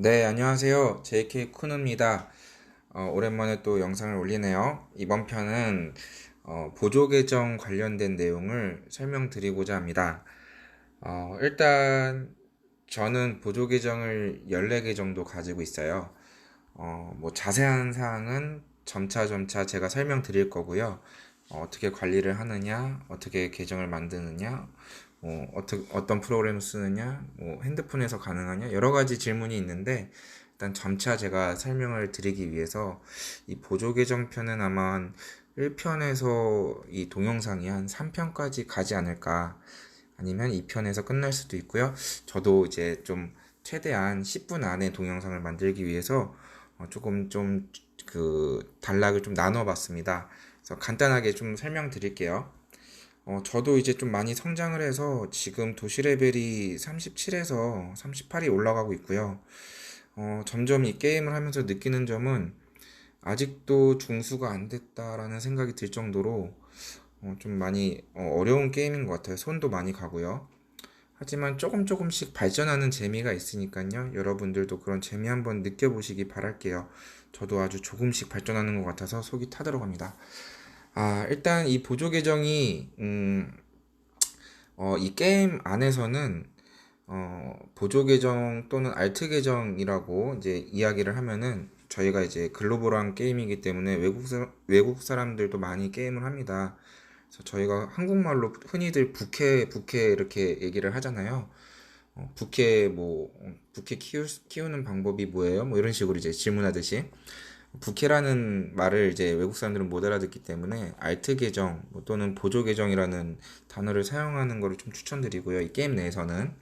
네, 안녕하세요. JK 쿠누입니다. 어, 오랜만에 또 영상을 올리네요. 이번 편은 어, 보조 계정 관련된 내용을 설명드리고자 합니다. 어, 일단 저는 보조 계정을 14개 정도 가지고 있어요. 어, 뭐 자세한 사항은 점차 점차 제가 설명드릴 거고요. 어, 어떻게 관리를 하느냐, 어떻게 계정을 만드느냐, 뭐 어떻게 어떤 프로그램 쓰느냐, 뭐 핸드폰에서 가능하냐 여러 가지 질문이 있는데 일단 점차 제가 설명을 드리기 위해서 이 보조 계정 편은 아마 한 1편에서 이 동영상이 한 3편까지 가지 않을까 아니면 2편에서 끝날 수도 있고요. 저도 이제 좀 최대한 10분 안에 동영상을 만들기 위해서 어, 조금 좀 그 단락을 좀 나눠 봤습니다. 그래서 간단하게 좀 설명드릴게요. 어, 저도 이제 좀 많이 성장을 해서 지금 도시 레벨이 37에서 38이 올라가고 있고요. 어, 점점 이 게임을 하면서 느끼는 점은 아직도 중수가 안 됐다라는 생각이 들 정도로 어, 좀 많이 어, 려운 게임인 것 같아요. 손도 많이 가고요. 하지만 조금 조금씩 발전하는 재미가 있으니까요. 여러분들도 그런 재미 한번 느껴보시기 바랄게요. 저도 아주 조금씩 발전하는 것 같아서 속이 타들어갑니다. 아, 일단 이 보조 계정이 음, 어, 이 게임 안에서는 어, 보조 계정 또는 알트 계정이라고 이제 이야기를 하면은 저희가 이제 글로벌한 게임이기 때문에 외국 사, 외국 사람들도 많이 게임을 합니다. 그래서 저희가 한국말로 흔히들 부캐 부캐 이렇게 얘기를 하잖아요. 어, 부캐 뭐 부캐 키우, 키우는 방법이 뭐예요? 뭐 이런 식으로 이제 질문하듯이 부캐라는 말을 이제 외국 사람들은 못 알아듣기 때문에 알트 계정 뭐 또는 보조 계정이라는 단어를 사용하는 것을 좀 추천드리고요. 이 게임 내에서는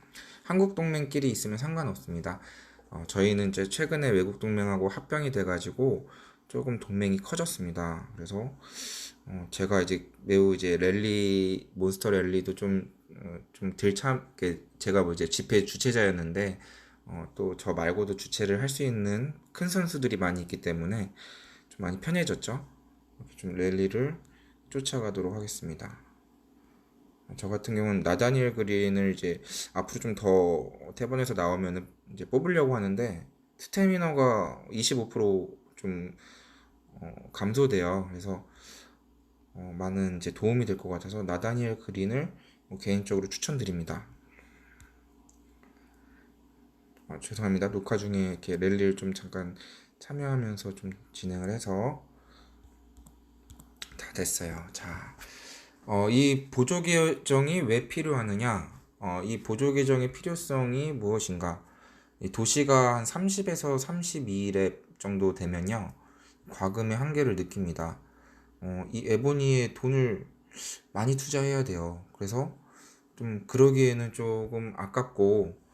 한국 동맹끼리 있으면 상관없습니다. 어, 저희는 이제 최근에 외국 동맹하고 합병이 돼가지고 조금 동맹이 커졌습니다. 그래서 어, 제가 이제 매우 이제 랠리 몬스터 랠리도 좀 어, 좀 들참 제가 뭐 이제 집회 주최자였는데 어, 또 저 말고도 주최를 할 수 있는 큰 선수들이 많이 있기 때문에 좀 많이 편해졌죠. 좀 랠리를 쫓아가도록 하겠습니다. 저 같은 경우는 나다니엘 그린을 이제 앞으로 좀 더 태번에서 나오면 이제 뽑으려고 하는데 스태미너가 25%좀 어, 감소돼요. 그래서 어, 많은 이제 도움이 될 것 같아서 나다니엘 그린을 뭐 개인적으로 추천드립니다. 아, 죄송합니다. 녹화 중에 이렇게 랠리를 좀 잠깐 참여하면서 좀 진행을 해서 다 됐어요. 자, 어, 이 보조 계정이 왜 필요하느냐? 어, 이 보조 계정의 필요성이 무엇인가? 이 도시가 한 30에서 32렙 정도 되면요. 과금의 한계를 느낍니다. 어, 이 에보니에 돈을 많이 투자해야 돼요. 그래서 좀 그러기에는 조금 아깝고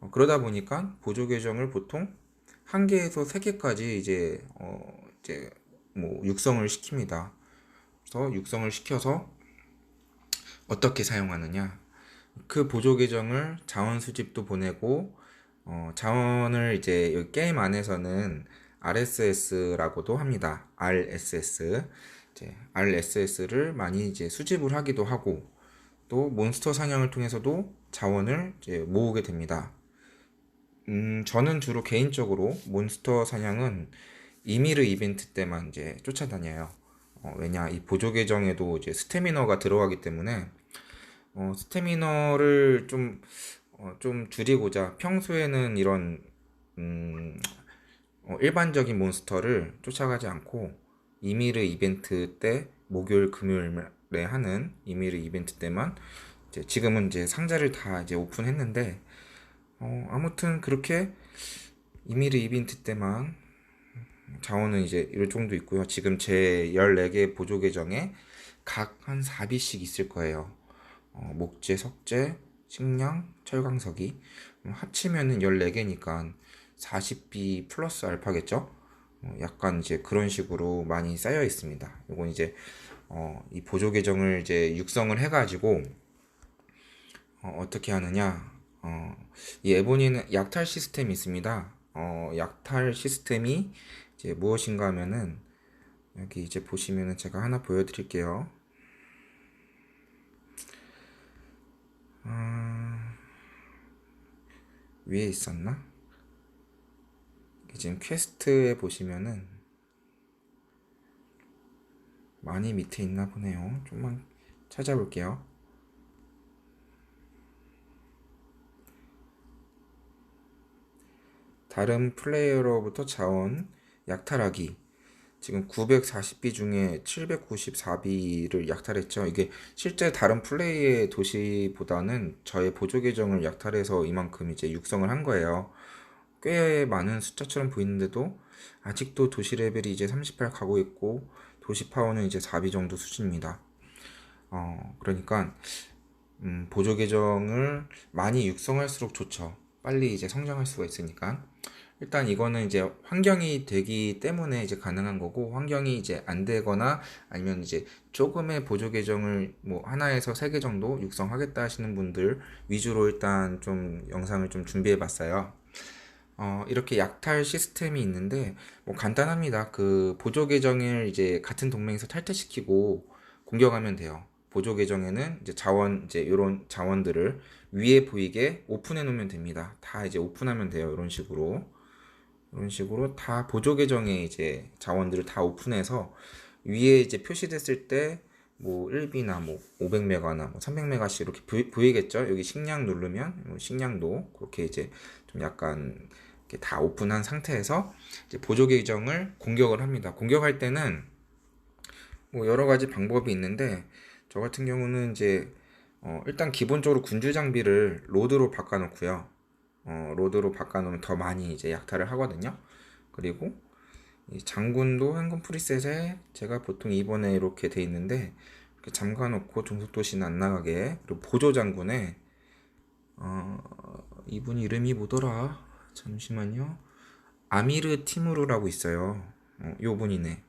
어, 그러다 보니까 보조 계정을 보통 한 개에서 세 개까지 이제 어 이제 뭐 육성을 시킵니다. 그래서 육성을 시켜서 어떻게 사용하느냐? 그 보조 계정을 자원 수집도 보내고 어 자원을 이제 게임 안에서는 RSS라고도 합니다. RSS. 이제 RSS를 많이 이제 수집을 하기도 하고 또 몬스터 사냥을 통해서도 자원을 이제 모으게 됩니다. 음, 저는 주로 개인적으로 몬스터 사냥은 이미르 이벤트 때만 이제 쫓아다녀요. 어, 왜냐, 이 보조 계정에도 이제 스태미너가 들어가기 때문에, 어, 스태미너를 좀, 어, 좀 줄이고자 평소에는 이런, 음, 어, 일반적인 몬스터를 쫓아가지 않고, 이미르 이벤트 때, 목요일, 금요일에 하는 이미르 이벤트 때만, 이제 지금은 이제 상자를 다 이제 오픈했는데, 어, 아무튼 그렇게 이미르 이벤트 때만 자원은 이제 이럴 정도 있고요. 지금 제 14개 보조 계정에 각 한 4비씩 있을 거예요. 어, 목재, 석재, 식량, 철광석이 합치면은 14개니까 40B 플러스 알파겠죠? 어, 약간 이제 그런 식으로 많이 쌓여 있습니다. 이건 이제 어, 이 보조 계정을 이제 육성을 해가지고 어, 떻게 하느냐 어, 이 에보니는 약탈 시스템이 있습니다. 어, 약탈 시스템이 이제 무엇인가 하면은 여기 이제 보시면은 제가 하나 보여드릴게요. 어, 위에 있었나? 지금 퀘스트에 보시면은 많이 밑에 있나 보네요. 좀만 찾아볼게요. 다른 플레이어로부터 자원 약탈하기. 지금 940비 중에 794비를 약탈했죠. 이게 실제 다른 플레이의 도시보다는 저의 보조 계정을 약탈해서 이만큼 이제 육성을 한 거예요. 꽤 많은 숫자처럼 보이는데도 아직도 도시 레벨이 이제 38 가고 있고 도시 파워는 이제 4비 정도 수준입니다. 어, 그러니까 음, 보조 계정을 많이 육성할수록 좋죠. 빨리 이제 성장할 수가 있으니까. 일단 이거는 이제 환경이 되기 때문에 이제 가능한 거고 환경이 이제 안 되거나 아니면 이제 조금의 보조 계정을 뭐 하나에서 세 개 정도 육성하겠다 하시는 분들 위주로 일단 좀 영상을 좀 준비해 봤어요. 어, 이렇게 약탈 시스템이 있는데 뭐 간단합니다. 그 보조 계정을 이제 같은 동맹에서 탈퇴시키고 공격하면 돼요. 보조 계정에는 이제 자원 이제 이런 자원들을 위에 보이게 오픈해 놓으면 됩니다. 다 이제 오픈하면 돼요. 이런 식으로. 이런 식으로 다 보조 계정에 이제 자원들을 다 오픈해서 위에 이제 표시됐을 때 뭐 1비나 뭐 500메가나 뭐 300메가씩 이렇게 보이, 겠죠 여기 식량 누르면 뭐 식량도 그렇게 이제 좀 약간 다 오픈한 상태에서 이제 보조 계정을 공격을 합니다. 공격할 때는 뭐 여러 가지 방법이 있는데 저 같은 경우는 이제 어 일단 기본적으로 군주 장비를 로드로 바꿔놓고요. 어, 로드로 바꿔놓으면 더 많이 이제 약탈을 하거든요. 그리고 장군도 현금 프리셋에 제가 보통 이번에 이렇게 돼 있는데 이렇게 잠가놓고 종속도시는 안 나가게 그리고 보조 장군에 어, 이분 이름이 뭐더라? 잠시만요. 아미르 티무르라고 있어요. 어, 요 분이네.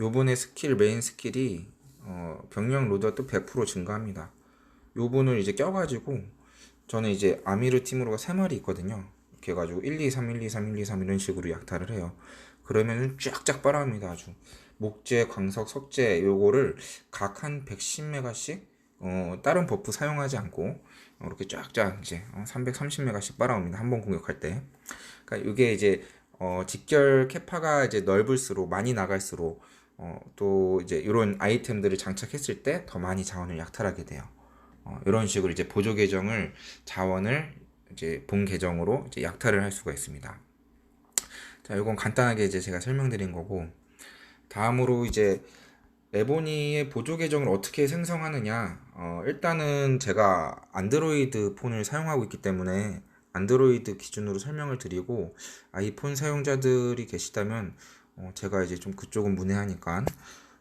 요 분의 스킬 메인 스킬이 어, 병력 로드가 또 100% 증가합니다. 요 분을 이제 껴가지고 저는 이제 아미르 팀으로가 3마리 있거든요. 이렇게 해가지고 1, 2, 3, 1, 2, 3, 1, 2, 3 이런 식으로 약탈을 해요. 그러면은 쫙쫙 빨아옵니다. 아주. 목재, 광석, 석재 요거를 각 한 110메가씩 어, 다른 버프 사용하지 않고 어, 이렇게 쫙쫙 이제 어, 330메가씩 빨아옵니다. 한 번 공격할 때. 그러니까 이게 이제 어, 직결 캐파가 이제 넓을수록 많이 나갈수록 어, 또 이제 이런 아이템들을 장착했을 때 더 많이 자원을 약탈하게 돼요. 어, 이런 식으로 이제 보조 계정을 자원을 이제 본 계정으로 이제 약탈을 할 수가 있습니다. 자, 이건 간단하게 이제 제가 설명드린 거고 다음으로 이제 에보니의 보조 계정을 어떻게 생성하느냐 어, 일단은 제가 안드로이드 폰을 사용하고 있기 때문에 안드로이드 기준으로 설명을 드리고 아이폰 사용자들이 계시다면 어, 제가 이제 좀 그쪽은 문외하니까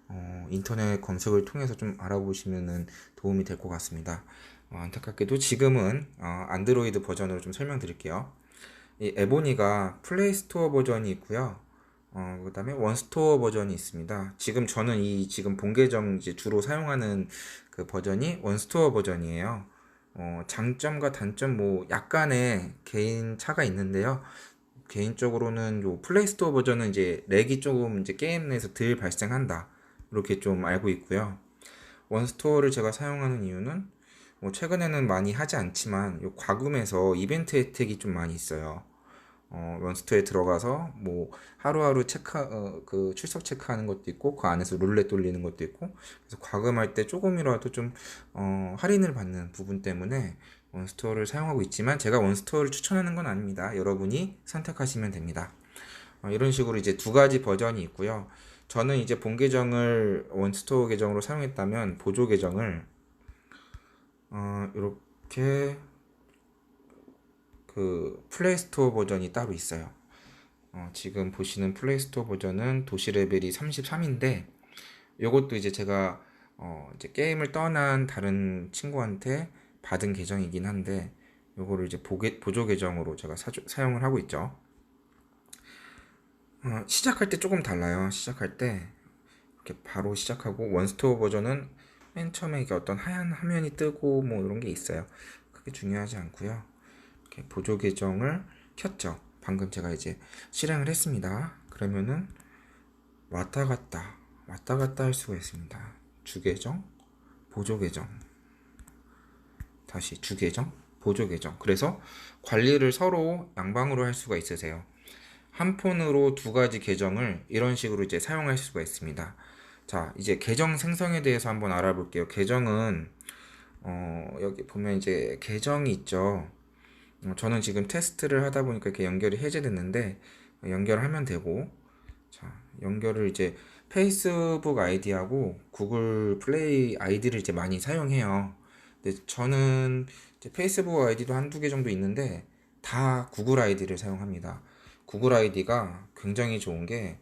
어, 인터넷 검색을 통해서 좀 알아보시면 도움이 될 것 같습니다. 어, 안타깝게도 지금은 어, 안드로이드 버전으로 좀 설명드릴게요. 이 에보니가 플레이스토어 버전이 있고요. 어, 그 다음에 원스토어 버전이 있습니다. 지금 저는 이 지금 본 계정 이제 주로 사용하는 그 버전이 원스토어 버전이에요. 어, 장점과 단점 뭐 약간의 개인 차가 있는데요. 개인적으로는 요 플레이스토어 버전은 이제 렉이 조금 이제 게임 내에서 덜 발생한다. 이렇게 좀 알고 있고요. 원스토어를 제가 사용하는 이유는 뭐 최근에는 많이 하지 않지만 요 과금에서 이벤트 혜택이 좀 많이 있어요. 어, 원스토어에 들어가서 뭐 하루하루 체크 어, 그 출석 체크하는 것도 있고 그 안에서 룰렛 돌리는 것도 있고 그래서 과금할 때 조금이라도 좀 어, 할인을 받는 부분 때문에 원스토어를 사용하고 있지만 제가 원스토어를 추천하는 건 아닙니다. 여러분이 선택하시면 됩니다. 어, 이런 식으로 이제 두 가지 버전이 있고요. 저는 이제 본 계정을 원스토어 계정으로 사용했다면 보조 계정을 어, 이렇게 그 플레이스토어 버전이 따로 있어요. 어, 지금 보시는 플레이스토어 버전은 도시 레벨이 33인데 이것도 이제 제가 어, 이제 게임을 떠난 다른 친구한테 받은 계정이긴 한데 요거를 이제 보조 계정으로 제가 사, 사용을 하고 있죠. 어, 시작할 때 조금 달라요. 시작할 때 이렇게 바로 시작하고 원스토어 버전은 맨 처음에 이게 어떤 하얀 화면이 뜨고 뭐 이런 게 있어요. 그게 중요하지 않고요. 이렇게 보조 계정을 켰죠. 방금 제가 이제 실행을 했습니다. 그러면은 왔다 갔다 왔다 갔다 할 수가 있습니다. 주 계정, 보조 계정, 다시 주 계정, 보조 계정. 그래서 관리를 서로 양방으로 할 수가 있으세요. 한 폰으로 두 가지 계정을 이런 식으로 이제 사용할 수가 있습니다. 자, 이제 계정 생성에 대해서 한번 알아볼게요. 계정은 어, 여기 보면 이제 계정이 있죠. 어, 저는 지금 테스트를 하다 보니까 이렇게 연결이 해제됐는데 연결하면 되고 자, 연결을 이제 페이스북 아이디하고 구글 플레이 아이디를 이제 많이 사용해요. 근데 저는 페이스북 아이디도 한두 개 정도 있는데 다 구글 아이디를 사용합니다. 구글 아이디가 굉장히 좋은 게,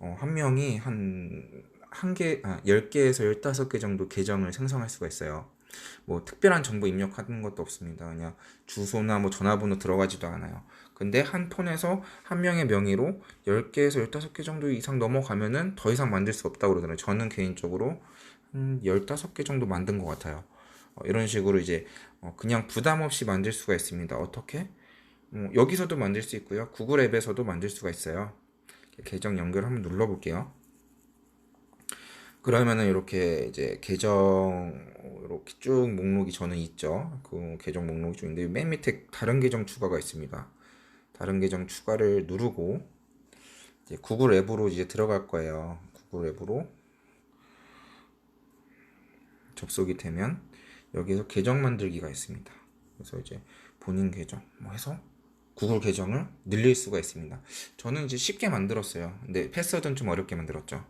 어, 한 명이 한, 한 개, 아, 10개에서 15개 정도 계정을 생성할 수가 있어요. 뭐 특별한 정보 입력하는 것도 없습니다. 그냥 주소나 뭐 전화번호 들어가지도 않아요. 근데 한 폰에서 한 명의 명의로 10개에서 15개 정도 이상 넘어가면은 더 이상 만들 수 없다고 그러더라고요. 저는 개인적으로 한 15개 정도 만든 것 같아요. 어, 이런 식으로 이제 어, 그냥 부담 없이 만들 수가 있습니다. 어떻게? 어, 여기서도 만들 수 있고요. 구글 앱에서도 만들 수가 있어요. 계정 연결 한번 눌러볼게요. 그러면은 이렇게 이제 계정 이렇게 쭉 목록이 저는 있죠. 그 계정 쭉 있는데 맨 밑에 다른 계정 추가가 있습니다. 다른 계정 추가를 누르고 이제 구글 앱으로 이제 들어갈 거예요. 구글 앱으로 접속이 되면 여기서 계정 만들기가 있습니다. 그래서 이제 본인 계정 뭐 해서 구글 계정을 늘릴 수가 있습니다. 저는 이제 쉽게 만들었어요. 근데 패스워드는 좀 어렵게 만들었죠.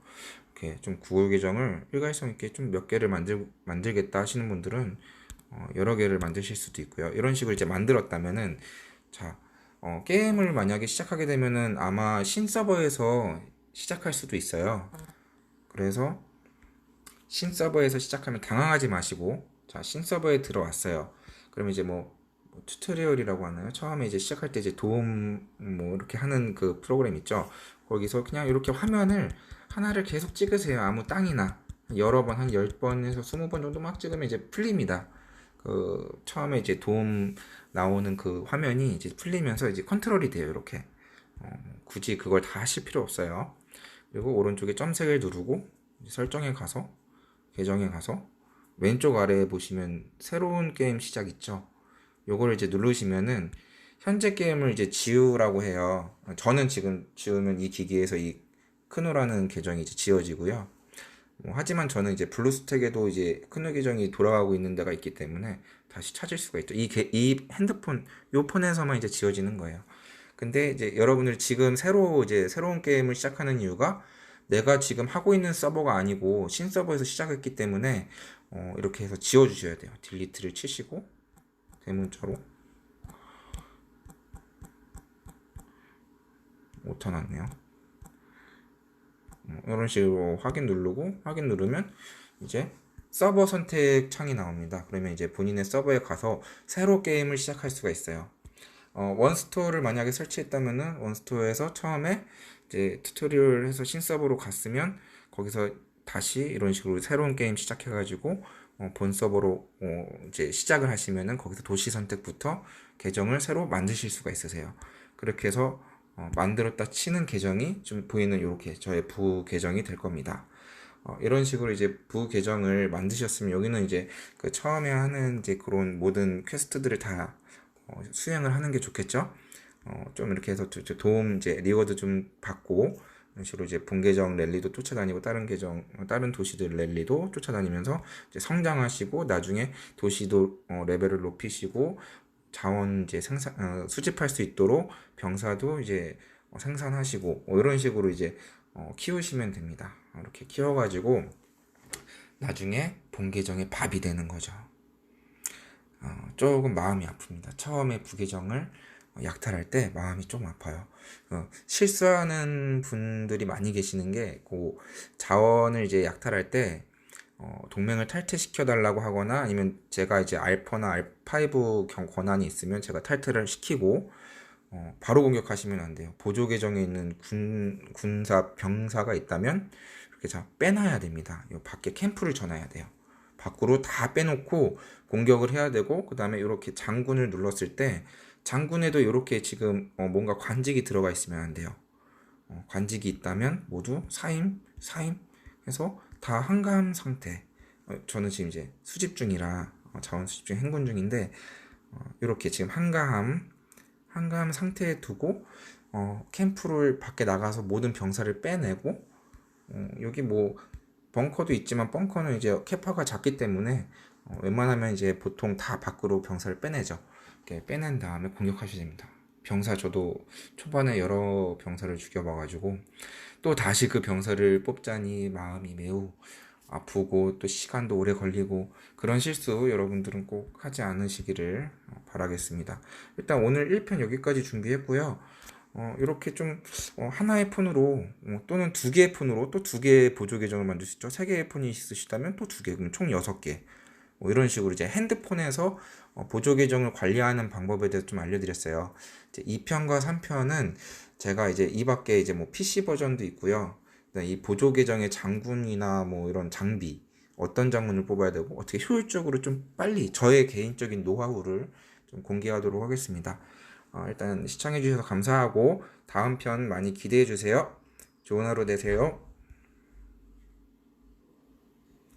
이렇게 좀 구글 계정을 일괄성 있게 좀 몇 개를 만들 만들겠다 하시는 분들은 어, 여러 개를 만드실 수도 있고요. 이런 식으로 이제 만들었다면은 자 어, 게임을 만약에 시작하게 되면은 아마 신 서버에서 시작할 수도 있어요. 그래서 신 서버에서 시작하면 당황하지 마시고 자, 신 서버에 들어왔어요. 그러면 이제 뭐, 뭐 튜토리얼이라고 하나요? 처음에 이제 시작할 때 이제 도움 뭐 이렇게 하는 그 프로그램 있죠. 거기서 그냥 이렇게 화면을 하나를 계속 찍으세요. 아무 땅이나 여러 번 한 10번에서 20번 정도 막 찍으면 이제 풀립니다. 그 처음에 이제 도움 나오는 그 화면이 이제 풀리면서 이제 컨트롤이 돼요. 이렇게 어, 굳이 그걸 다 하실 필요 없어요. 그리고 오른쪽에 점색을 누르고 설정에 가서 계정에 가서 왼쪽 아래에 보시면 새로운 게임 시작 있죠. 요거를 이제 누르시면은 현재 게임을 이제 지우라고 해요. 저는 지금 지우면 이 기기에서 이 크노라는 계정이 이제 지워지고요. 뭐 하지만 저는 이제 블루스택에도 이제 크노 계정이 돌아가고 있는 데가 있기 때문에 다시 찾을 수가 있죠. 이, 게, 이 핸드폰, 요 폰에서만 이제 지워지는 거예요. 근데 이제 여러분들 지금 새로 이제 새로운 게임을 시작하는 이유가 내가 지금 하고 있는 서버가 아니고 신 서버에서 시작했기 때문에 어, 이렇게 해서 지워주셔야 돼요. 딜리트를 치시고 대문자로 못타났네요 어, 이런 식으로 확인 누르고 확인 누르면 이제 서버 선택 창이 나옵니다. 그러면 이제 본인의 서버에 가서 새로 게임을 시작할 수가 있어요. 어, 원스토어를 만약에 설치했다면은 원스토어에서 처음에 이제 튜토리얼 해서 신서버로 갔으면 거기서 다시 이런 식으로 새로운 게임 시작해가지고 어, 본 서버로 어, 이제 시작을 하시면은 거기서 도시 선택부터 계정을 새로 만드실 수가 있으세요. 그렇게 해서 어, 만들었다 치는 계정이 좀 보이는 이렇게 저의 부 계정이 될 겁니다. 어, 이런 식으로 이제 부 계정을 만드셨으면 여기는 이제 그 처음에 하는 이제 그런 모든 퀘스트들을 다 어, 수행을 하는 게 좋겠죠. 어, 좀 이렇게 해서 도움 이제 리워드 좀 받고 이런 식으로 이제 본 계정 랠리도 쫓아다니고 다른 계정 다른 도시들 랠리도 쫓아다니면서 이제 성장하시고 나중에 도시도 어, 레벨을 높이시고 자원 이제 생산 어, 수집할 수 있도록 병사도 이제 어, 생산하시고 뭐 이런 식으로 이제 어, 키우시면 됩니다. 이렇게 키워가지고 나중에 본 계정의 밥이 되는 거죠. 어, 조금 마음이 아픕니다. 처음에 부계정을 약탈할 때 마음이 좀 아파요. 어, 실수하는 분들이 많이 계시는 게, 그 자원을 이제 약탈할 때, 어, 동맹을 탈퇴시켜 달라고 하거나 아니면 제가 이제 알파나 알파이브 권한이 있으면 제가 탈퇴를 시키고, 어, 바로 공격하시면 안 돼요. 보조 계정에 있는 군, 군사, 병사가 있다면, 이렇게 자, 빼놔야 됩니다. 이 밖에 캠프를 전해야 돼요. 밖으로 다 빼놓고 공격을 해야 되고, 그 다음에 이렇게 장군을 눌렀을 때, 장군에도 이렇게 지금 어 뭔가 관직이 들어가 있으면 안 돼요. 어 관직이 있다면 모두 사임, 사임 해서 다 한가함 상태. 어 저는 지금 이제 수집 중이라 어 자원 수집 중 행군 중인데 이렇게 어, 지금 한가함, 한가함 상태에 두고 어, 캠프를 밖에 나가서 모든 병사를 빼내고 어, 여기 뭐 벙커도 있지만 벙커는 이제 캐파가 작기 때문에 어, 웬만하면 이제 보통 다 밖으로 병사를 빼내죠. 이렇게 빼낸 다음에 공격하셔야 됩니다. 병사 저도 초반에 여러 병사를 죽여봐가지고 또 다시 그 병사를 뽑자니 마음이 매우 아프고 또 시간도 오래 걸리고 그런 실수 여러분들은 꼭 하지 않으시기를 어, 바라겠습니다. 일단 오늘 1편 여기까지 준비했고요. 어, 이렇게 좀 어, 하나의 폰으로 어, 또는 두 개의 폰으로 또 두 개의 보조 계정을 만들 수 있죠. 세 개의 폰이 있으시다면 또 두 개, 그럼 총 여섯 개. 뭐 이런 식으로 이제 핸드폰에서 어, 보조 계정을 관리하는 방법에 대해서 좀 알려드렸어요. 이제 2편과 3편은 제가 이제 이 밖에 이제 뭐 PC 버전도 있고요. 이 보조 계정의 장군이나 뭐 이런 장비 어떤 장군을 뽑아야 되고 어떻게 효율적으로 좀 빨리 저의 개인적인 노하우를 좀 공개하도록 하겠습니다. 어, 일단 시청해 주셔서 감사하고 다음 편 많이 기대해 주세요. 좋은 하루 되세요.